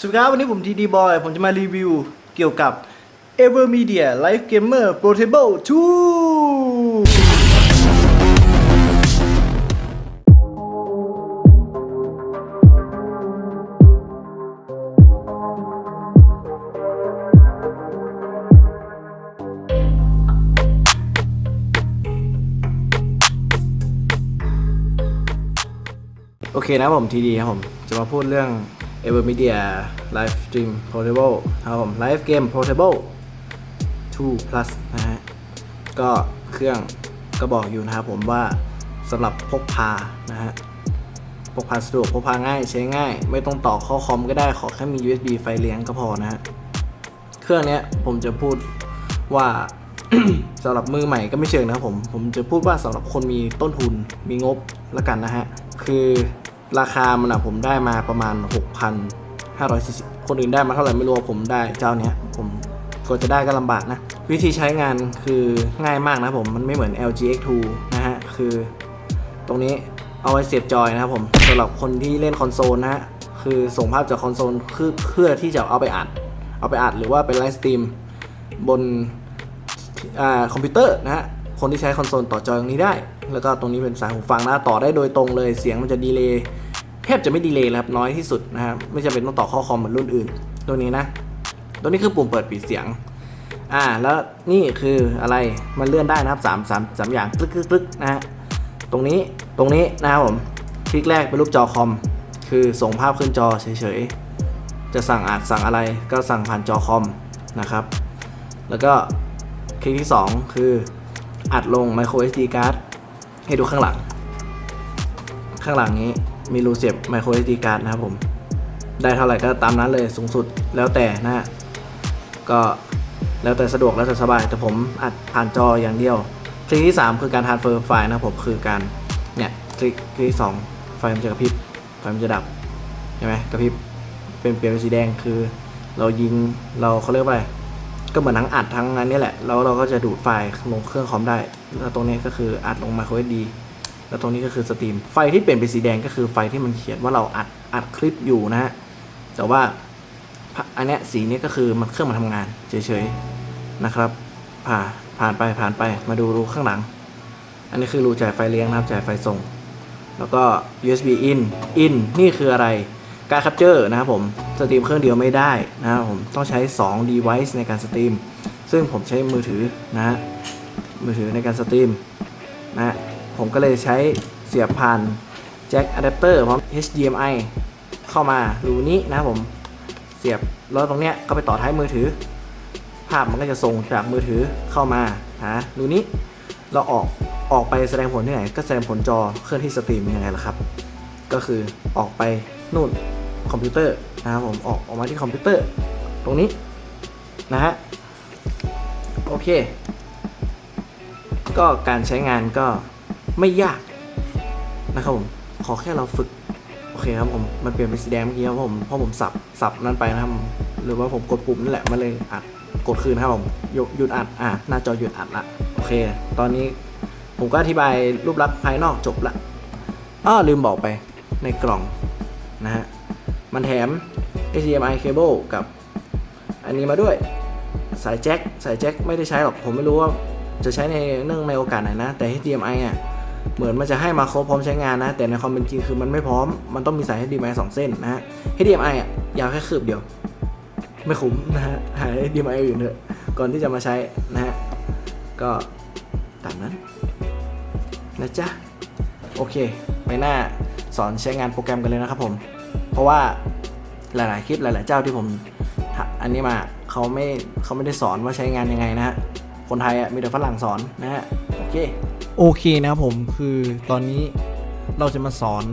สวัสดีครับวันนี้ผมทีดีบอยผมจะมารีวิวเกี่ยวกับ Evermedia Life Gamer Portable 2โอเคนะผมทีดีครับผม จะมาพูดเรื่อง Evermedia Live Stream Portable ครับผม Live Game Portable 2 Plus นะฮะ ก็เครื่องก็บอกอยู่นะครับผมว่าสำหรับพกพานะฮะ พกพาสะดวกพกพาง่ายใช้ง่าย ไม่ต้องต่อเข้าคอมก็ได้ขอแค่มี USB ไฟเลี้ยงก็พอนะฮะ เครื่องนี้ผมจะพูดว่าสำหรับมือใหม่ก็ไม่เชิงนะครับผม ผมจะพูดว่าสำหรับคนมีต้นทุนมีงบละกันนะฮะ คือ ราคามันอะผมได้มาประมาณ 6,540 คนอื่นได้มาเท่าไหร่ไม่รู้ผมได้เจ้าเนี้ยผมก็จะได้ก็ลำบากนะ วิธีใช้งานคือง่ายมากนะผม มันไม่เหมือน LG X2 นะฮะ คือตรงนี้เอาไว้เสียบจอยนะครับผมสำหรับคนที่เล่นคอนโซลนะฮะ คือส่งภาพจากคอนโซลคือเพื่อที่จะเอาไปอัด เอาไปอัดหรือว่าเป็นไลฟ์สตรีมบนอคอมพิวเตอร์นะฮะ คนที่ใช้คอนโซลต่อจอยตรงนี้ได้ แล้วก็ตรงนี้เป็นสายหูฟังนะต่อได้โดยตรงเลยเสียงมันจะดีเลย์แทบจะไม่ดีเลย์เลยครับน้อยที่สุดนะครับไม่จำเป็นต้องต่อข้าคอมเหมือนรุ่นอื่น ตัวนี้นะ ตัวนี้คือปุ่มเปิดปิดเสียงอ่าแล้วนี่คืออะไรมันเลื่อนได้นะครับสามสามสามอย่างคลึกคลึกคลึกนะฮะตรงนี้ตรงนี้นะครับผมคลิกแรกเป็นรูปจอคอม คือส่งภาพขึ้นจอเฉยๆ จะสั่งอาจสั่งอะไรก็สั่งผ่านจอคอมนะครับ แล้วก็คลิกที่ 2 คืออัดลง micro SD card ให้ดูข้างหลัง ข้างหลังนี้มีรูเสียบ micro SD card นะครับผม ได้เท่าไหร่ก็ตามนั้นเลยสูงสุดแล้วแต่นะฮะ ก็แล้วแต่สะดวกแล้วแต่สบาย แต่ผมอัดผ่านจออย่างเดียวคลิกที่ 3 คือการ transfer ไฟล์นะครับผมคือการเนี่ยคลิกคลิกที่2ไฟมันจะกระพริบไฟมันจะดับใช่ไหมกระพริบเป็นเปลี่ยนเป็นสีแดงคือ เรายิงเราเขาเรียกว่าอะไร ก็เหมือนทั้งอัดทั้งนั้นนี่แหละ แล้วเราก็จะดูดไฟล์ลงเครื่องคอมได้ แล้วตรงนี้ก็คืออัดลง micro SD แล้วตรงนี้ก็คือสตรีม ไฟที่เปลี่ยนเป็นสีแดงก็คือไฟที่มันเขียนว่าเราอัดอัดคลิปอยู่นะฮะ แต่ว่าอันนี้สีนี้ก็คือมันเครื่องมันทำงานเฉยๆนะครับ ผ่าผ่านไปผ่านไปมาดูรูข้างหลัง อันนี้คือรูจ่ายไฟเลี้ยงนะครับจ่ายไฟส่ง แล้วก็ USB in in นี่คืออะไรการ capture นะครับผม สตรีมเครื่องเดียวไม่ได้นะครับผมต้องใช้ 2 device ในการสตรีม ซึ่งผมใช้มือถือนะฮะมือถือในการสตรีมนะฮะผมก็เลยใช้เสียบผ่านแจ็คอะแดปเตอร์พร้อม HDMI เข้ามารูนี้นะผมเสียบแล้วตรงเนี้ยก็ไปต่อท้ายมือถือ ภาพมันก็จะส่งจากมือถือเข้ามาหารูนี้เราออกออกไปแสดงผลที่ไหน ก็แสดงผลจอเครื่องที่สตรีมยังไงล่ะครับ ก็คือออกไปนู่นคอมพิวเตอร์ นะครับผมออกออกมาที่คอมพิวเตอร์ตรงนี้นะฮะโอเค ก็การใช้งานก็ไม่ยากนะครับผมขอแค่เราฝึกโอเคครับผมมันเปลี่ยนเป็นสีแดงเมื่อกี้ครับผมเพราะผมสับสับนั้นไปนะครับหรือว่าผมกดปุ่มนั่นแหละมันเลยอัดกดคืนนะครับผมหยุดหยุดอัดอะหน้าจอหยุดอัดละโอเค ตอนนี้ผมก็อธิบายรูปลักษณ์ภายนอกจบละอ้อลืมบอกไปในกล่องนะฮะ มันแถม HDMI cable กับอันนี้มาด้วยสายแจ็คสายแจ็คไม่ได้ใช้หรอกผมไม่รู้ว่าจะใช้ในเนื่องในโอกาสไหนนะ แต่ HDMI อะเหมือนมันจะให้มาครบพร้อมใช้งานนะ แต่ในความเป็นจริงคือมันไม่พร้อม มันต้องมีสาย HDMI 2 เส้นนะฮะ HDMI อะยาวแค่คืบเดียว ไม่คุ้มนะฮะ หา HDMI อื่นเถอะก่อนที่จะมาใช้นะฮะ ก็ตามนั้น นะจ๊ะ โอเค ไปหน้า สอนใช้งานโปรแกรมกันเลยนะครับผม เพราะว่าหลาย ๆ คลิปหลาย ๆ เจ้าที่ผมอันนี้มาเขาไม่เขาไม่ได้สอนว่าใช้งานยังไงนะฮะ คนไทยอะมีแต่ฝรั่งสอนนะฮะ โอเค โอเคนะครับผมคือตอนนี้เราจะมาสอน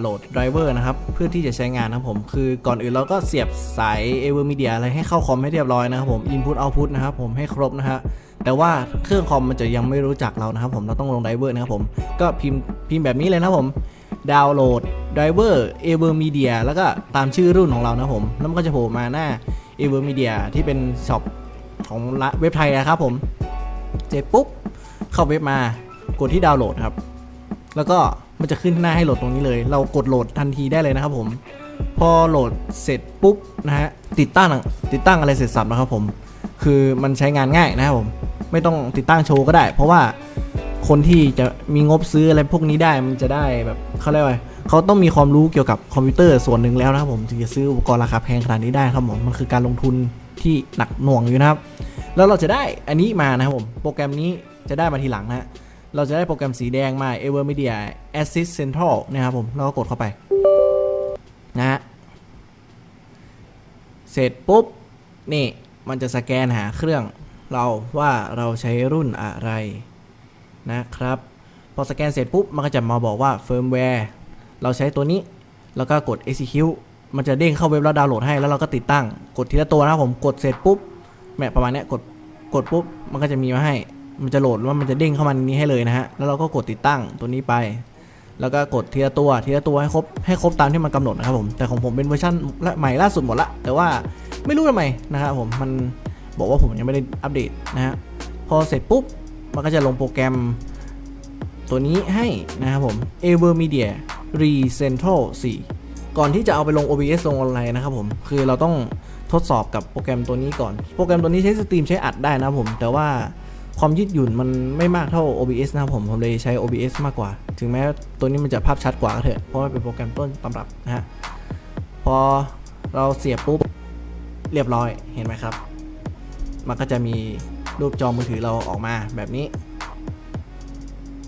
โหลดไดรเวอร์นะครับ เพื่อที่จะใช้งานนะครับผม คือก่อนอื่นเราก็เสียบสาย a v e r Media อะไรให้เข้าคอมให้เรียบร้อยนะครับผม Input Output นะครับผมให้ครบนะฮะแต่ว่าเครื่องคอมมันจะยังไม่รู้จักเรานะครับผมเราต้องลงไดรเวอร์นะครับผม ก็พิมพ์พิมพ์แบบนี้เลยนะครับผม ดาวน์โหลดไดรเวอร์ a v e r Media แล้วก็ตามชื่อรุ่นของเรานะผม แล้วมันก็จะโผล่มาหน้า a v e r Media ที่เป็นช็อปของเว็บไทยนะครับผมเสร็จปุ๊บ เข้าเว็บมากดที่ดาวน์โหลดครับ แล้วก็มันจะขึ้นหน้าให้โหลดตรงนี้เลย เรากดโหลดทันทีได้เลยนะครับผม พอโหลดเสร็จปุ๊บนะฮะติดตั้งติดตั้งอะไรเสร็จสับนะครับผม คือมันใช้งานง่ายนะครับผม ไม่ต้องติดตั้งโชว์ก็ได้ เพราะว่า คนที่จะมีงบซื้ออะไรพวกนี้ได้มันจะได้แบบเขาเรียกว่าเขาต้องมีความรู้เกี่ยวกับคอมพิวเตอร์ส่วนหนึ่งแล้วนะครับผมถึงจะซื้ออุปกรณ์ราคาแพงขนาดนี้ได้ครับผมมันคือการลงทุนที่หนักหน่วงอยู่นะครับ แล้วเราจะได้อันนี้มานะครับผมโปรแกรมนี้จะได้มาทีหลังนะเราจะได้โปรแกรมสีแดงมา Evermedia Assist Central นะครับผมเราก็กดเข้าไปนะฮะเสร็จปุ๊บ นี่มันจะสแกนหาเครื่องเราว่าเราใช้รุ่นอะไร นะครับ พอสแกนเสร็จปุ๊บ มันก็จะมาบอกว่าเฟิร์มแวร์เราใช้ตัวนี้แล้วก็กด execute มันจะเด้งเข้าเว็บแล้วดาวน์โหลดให้แล้วเราก็ติดตั้ง กดทีละตัวนะครับผมกดเสร็จปุ๊บแม่ประมาณเนี้ยกดกดปุ๊บมันก็จะมีมาให้ มันจะโหลดว่ามันจะเด้งเข้ามานนี้ให้เลยนะฮะแล้วเราก็กดติดตั้งตัวนี้ไป แล้วก็กดทีละตัวทีละตัวให้ครบให้ครบตามที่มันกำหนดนะครับผมแต่ของผมเป็นเวอร์ชันใหม่ล่าสุดหมดละแต่ว่าไม่รู้ทำไมนะครับผมมันบอกว่าผมยังไม่ได้อัปเดตนะฮะพอเสร็จปุ๊บ มันก็จะลงโปรแกรมตัวนี้ให้นะครับผม Evermedia Recentral 4 ก่อนที่จะเอาไปลง OBS ลงออนไลน์นะครับผม คือเราต้องทดสอบกับโปรแกรมตัวนี้ก่อน โปรแกรมตัวนี้ใช้สตรีมใช้อัดได้นะครับผม แต่ว่าความยืดหยุ่นมันไม่มากเท่า OBS นะครับผม ผมเลยใช้ OBS มากกว่า ถึงแม้ตัวนี้มันจะภาพชัดกว่าก็เถอะ เพราะมันเป็นโปรแกรมต้นตำรับนะฮะ พอเราเสียบปุ๊บเรียบร้อย เห็นไหมครับ มันก็จะมีรูปจอมือถือเราออกมาแบบนี้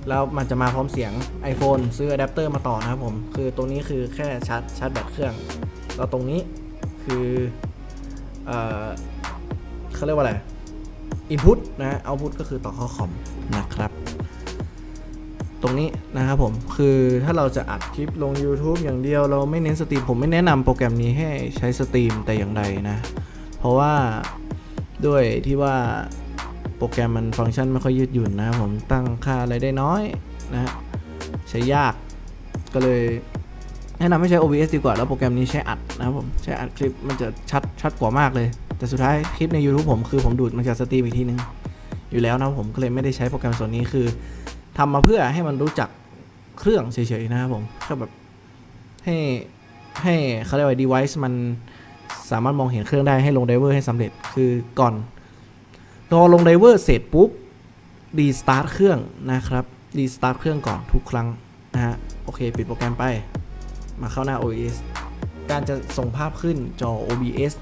แล้วมันจะมาพร้อมเสียง iPhone ซื้ออะแดปเตอร์มาต่อนะครับผม คือตรงนี้คือแค่ชาร์จชาร์จแบตเครื่องแล้วตรงนี้คือเออเขาเรียกว่าอะไร input นะ output ก็คือต่อเข้าคอมนะครับ ตรงนี้นะครับผม คือถ้าเราจะอัดคลิปลง YouTube อย่างเดียวเราไม่เน้นสตรีม ผมไม่แนะนำโปรแกรมนี้ให้ใช้สตรีมแต่อย่างใดนะ เพราะว่า ด้วยที่ว่าโปรแกรมมันฟังก์ชันไม่ค่อยยืดหยุ่นนะครับผมตั้งค่าอะไรได้น้อยนะใช้ยากก็เลยแนะนำให้ใช้ OBS ดีกว่าแล้วโปรแกรมนี้ใช้อัดนะครับผมใช้อัดคลิปมันจะชัดชัดกว่ามากเลย แต่สุดท้ายคลิปใน YouTube ผมคือผมดูดมันจากสตรีมอีกทีนึงอยู่แล้วนะผมก็เลยไม่ได้ใช้โปรแกรมส่วนนี้คือทำมาเพื่อให้มันรู้จักเครื่องเฉยๆนะครับผมก็แบบให้ให้เขาเรียกว่า device มัน สามารถมองเห็นเครื่องได้ให้ลงไดเวอร์ให้สำเร็จคือก่อนรอลงไดเวอร์เสร็จปุ๊บรีสตาร์ทเครื่องนะครับรีสตาร์ทเครื่องก่อนทุกครั้งนะฮะโอเค ปิดโปรแกรมไป มาเข้าหน้า OBS การจะส่งภาพขึ้นจอ OBS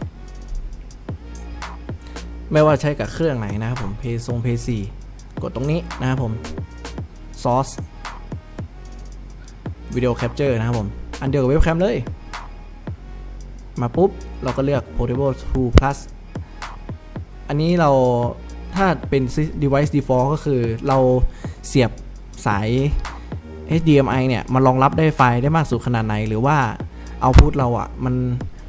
ไม่ว่าใช้กับเครื่องไหนนะครับผม p พทรงเพย์4กดตรงนี้นะครับผม Source Video Capture นะครับผม อันเดียวกับเว็บแคมเลย มาปุ๊บ เราก็เลือก Portable 2 Plus อันนี้เราถ้าเป็น device default ก็คือเราเสียบสาย HDMI เนี่ย มันรองรับได้ไฟล์ได้มากสุดขนาดไหน หรือว่าเอาพุทเราอะ่ะ มัน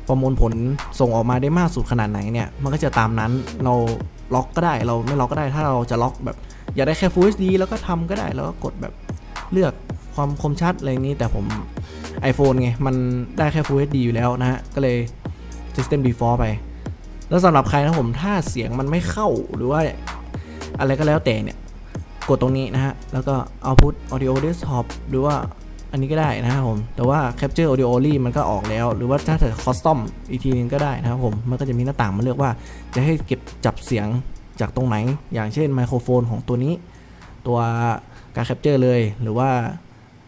ประมวลผลส่งออกมาได้มากสุดขนาดไหนเนี่ย มันก็จะตามนั้นเราล็อกก็ได้เราไม่ล็อกก็ได้ถ้าเราจะล็อกแบบ อยากได้แค่ Full HD แล้วก็ทำก็ได้แล้วก็กดแบบเลือกความคมชัดอะไรนี้แต่ผม iPhone ไง มันได้แค่ Full HD อยู่แล้วนะฮะ ก็เลย System Default ไป แล้วสำหรับใครนะผมถ้าเสียงมันไม่เข้าหรือว่าอะไรก็แล้วแต่เนี่ย กดตรงนี้นะฮะ แล้วก็ output audio desktop หรือว่าอันนี้ก็ได้นะครับผม แต่ว่า capture audio only มันก็ออกแล้ว หรือว่าถ้าจะ custom อีกทีนึงก็ได้นะครับผม มันก็จะมีหน้าต่างมาเลือกว่า จะให้เก็บจับเสียงจากตรงไหน อย่างเช่นไมโครโฟนของตัวนี้ ตัวการ capture เลย หรือว่า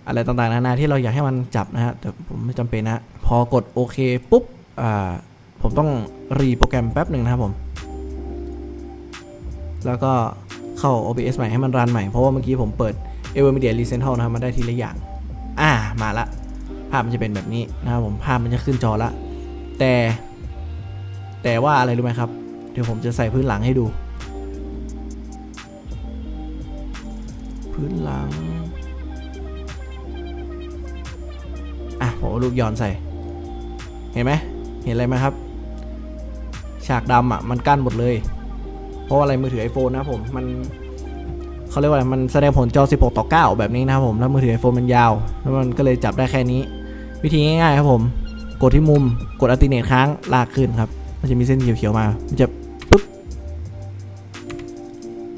อะไรต่างๆนานาที่เราอยากให้มันจับนะฮะแต่ผมไม่จำเป็นนะพอกดโอเคปุ๊บอ่าผมต้องรีโปรแกรมแป๊บหนึ่งนะครับผม แล้วก็เข้า OBS ใหม่ให้มันรันใหม่ เพราะว่าเมื่อกี้ผมเปิด Evermedia Recentral นะครับมาได้ทีละอย่าง อ่ามาละ ภาพมันจะเป็นแบบนี้นะครับผม ภาพมันจะขึ้นจอละ แต่ แต่ว่าอะไรรู้ไหมครับ เดี๋ยวผมจะใส่พื้นหลังให้ดู พื้นหลัง อะผมเอารูปย้อนใส่ เห็นไหมเห็นอะไรไหมครับ ฉากดำอะมันกั้นหมดเลย เพราะอะไรมือถือ iPhone นะผมมันเขาเรียกว่าอะไรมันแสดงผลจอ 16 ต่อ 9 แบบนี้นะครับผมแล้วมือถือ iPhone มันยาว แล้วมันก็เลยจับได้แค่นี้ วิธีง่ายๆครับผม กดที่มุมกดอัลติเนตค้างลากขึ้นครับ มันจะมีเส้นเขียวๆมา มันจะปุ๊บ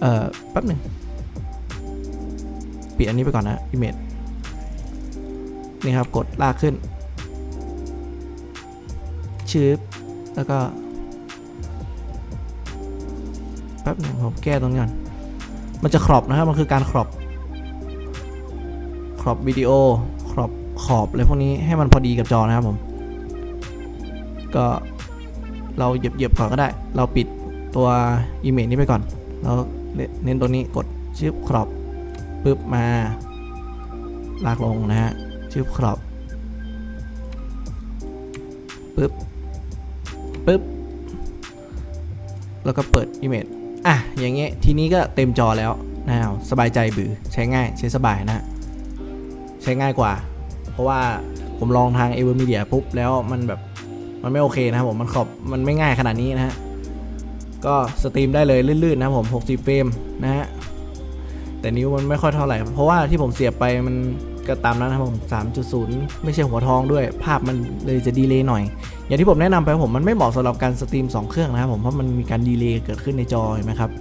เอ่อแป๊บหนึ่งปิดอันนี้ไปก่อนนะ image นี่ครับกดลากขึ้นชืบแล้วก็แป๊บหนึงผมแก้ตรงนี้ก่อนมันจะครอบนะครับมันคือการครอบครอบวิดีโอครอบขอบอะไรพวกนี้ให้มันพอดีกับจอนะครับผม ก็เราเหยียบๆก่อนก็ได้ เราปิดตัวอีเมจนี้ไปก่อนเราเน้นตัวนี้กดชืบครอบปึ๊บมาลากลงนะฮะ ชืบครอบปึ๊บปึ๊บ แล้วก็เปิดอิเมจอะ อย่างเงี้ย ทีนี้ก็เต็มจอแล้วนะครับสบายใจบือ ใช้ง่ายใช้สบายนะฮะใช้ง่ายกว่า เพราะว่าผมลองทาง e v e r Media ปุ๊บ แล้วมันแบบ มันไม่โอเคนะครับผม มันขอบ มันไม่ง่ายขนาดนี้นะฮะ ก็สตรีมได้เลยลื่นๆนะผม 60 เฟรมนะฮะ แต่นิ้วมันไม่ค่อยเท่าไหร่ เพราะว่าที่ผมเสียบไปมัน ก็ตามนั้นนะครับผม 3.0 ไม่ใช่หัวทองด้วย ภาพมันเลยจะดีเลย์หน่อย อย่างที่ผมแนะนำไปผมมันไม่เหมาะสำหรับการสตรีม 2 เครื่องนะครับผม เพราะมันมีการดีเลย์เกิดขึ้นในจอเห็นไหมครับ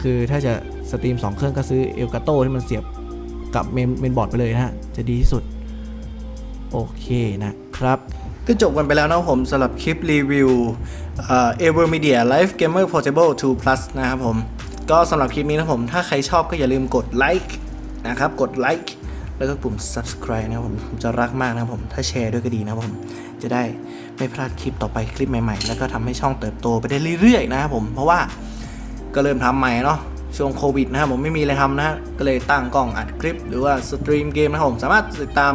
คือถ้าจะสตรีม 2 เครื่องก็ซื้อเอลกาโตที่มันเสียบกับเมนบอร์ดไปเลยนะฮะ จะดีที่สุด โอเคนะครับก็จบกันไปแล้วนะผมสำหรับคลิปรีวิวเอ่อ Evermedia Live Gamer Portable 2 Plus นะครับผม ก็สำหรับคลิปนี้นะผม ถ้าใครชอบก็อย่าลืมกดไลค์นะครับ กดไลค์ แล้วก็ปุ่ม subscribe นะครับผมผมจะรักมากนะครับผม ถ้าแชร์ด้วยก็ดีนะครับผม จะได้ไม่พลาดคลิปต่อไปคลิปใหม่ๆ แล้วก็ทำให้ช่องเติบโตไปได้เรื่อยๆนะครับผม เพราะว่าก็เริ่มทำใหม่เนาะ ช่วงโควิดนะครับผมไม่มีอะไรทำนะฮะก็เลยตั้งกล้องอัดคลิป หรือว่าสตรีมเกมนะครับผม สามารถติดตาม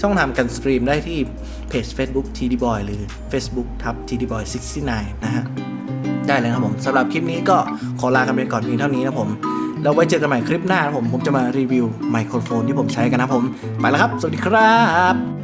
ช่องทางการสตรีมได้ที่เพจ Facebook TD Boy หรือ Facebook ทับ TD Boy 69 นะฮะ ได้เลยครับผมสำหรับคลิปนี้ก็ขอลากันไปก่อนเพียงเท่านี้นะผม แล้วไว้เจอกันใหม่คลิปหน้าผมผมจะมารีวิวไมโครโฟนที่ผมใช้กันนะผม ไปแล้วครับ สวัสดีครับ